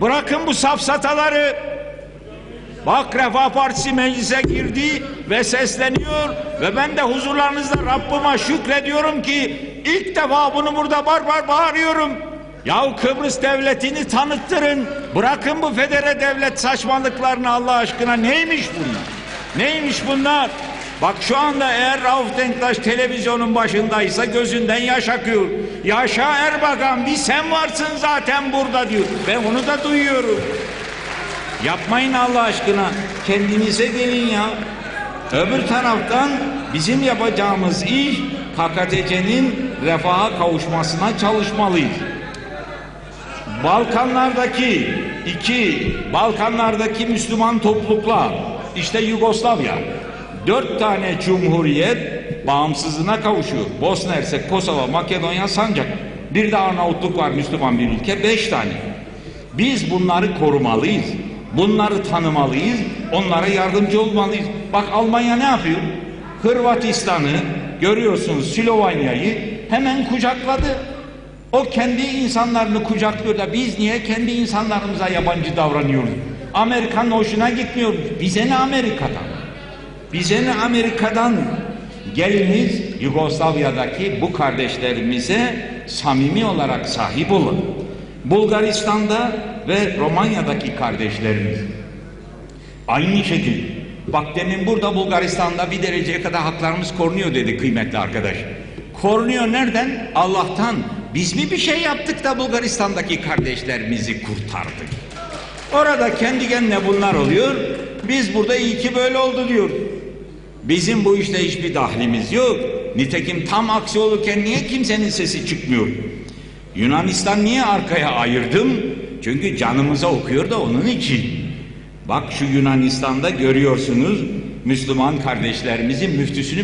Bırakın bu safsataları. Bak Refah Partisi meclise girdi ve sesleniyor ve ben de huzurlarınızda Rabbime şükrediyorum ki ilk defa bunu burada bar bar bağırıyorum. Yahu Kıbrıs devletini tanıttırın. Bırakın bu federe devlet saçmalıklarını Allah aşkına neymiş bunlar? Neymiş bunlar? Bak şu anda eğer Rauf Denktaş televizyonun başındaysa gözünden yaş akıyor. Yaşa Erbakan bir sen varsın zaten burada diyor. Ben onu da duyuyorum. Yapmayın Allah aşkına. Kendinize gelin ya. Öbür taraftan bizim yapacağımız iş KKTC'nin refaha kavuşmasına çalışmalıyız. Balkanlardaki iki Balkanlardaki Müslüman topluluklar işte Yugoslavya dört tane cumhuriyet bağımsızlığına kavuşuyor. Bosna Hersek, Kosova, Makedonya, Sancak. Bir de Arnavutluk var Müslüman bir ülke. Beş tane. Biz bunları korumalıyız. Bunları tanımalıyız. Onlara yardımcı olmalıyız. Bak Almanya ne yapıyor? Hırvatistan'ı görüyorsunuz Slovanya'yı hemen kucakladı. O kendi insanlarını kucaklıyor da biz niye kendi insanlarımıza yabancı davranıyoruz? Amerikan hoşuna gitmiyor. Bize ne Amerika'dan? Bize ne Amerika'dan? Geliniz Yugoslavya'daki bu kardeşlerimize samimi olarak sahip olun. Bulgaristan'da ve Romanya'daki kardeşlerimiz. Aynı şekilde. Bak demin burada Bulgaristan'da bir dereceye kadar haklarımız korunuyor dedi kıymetli arkadaş. Korunuyor nereden? Allah'tan. Biz mi bir şey yaptık da Bulgaristan'daki kardeşlerimizi kurtardık? Orada kendi kendine bunlar oluyor. Biz burada iyi ki böyle oldu diyor. Bizim bu işte hiçbir dahlimiz yok. Nitekim tam aksi olurken niye kimsenin sesi çıkmıyor? Yunanistan niye arkaya ayırdım? Çünkü canımıza okuyor da onun için. Bak şu Yunanistan'da görüyorsunuz Müslüman kardeşlerimizin müftüsünü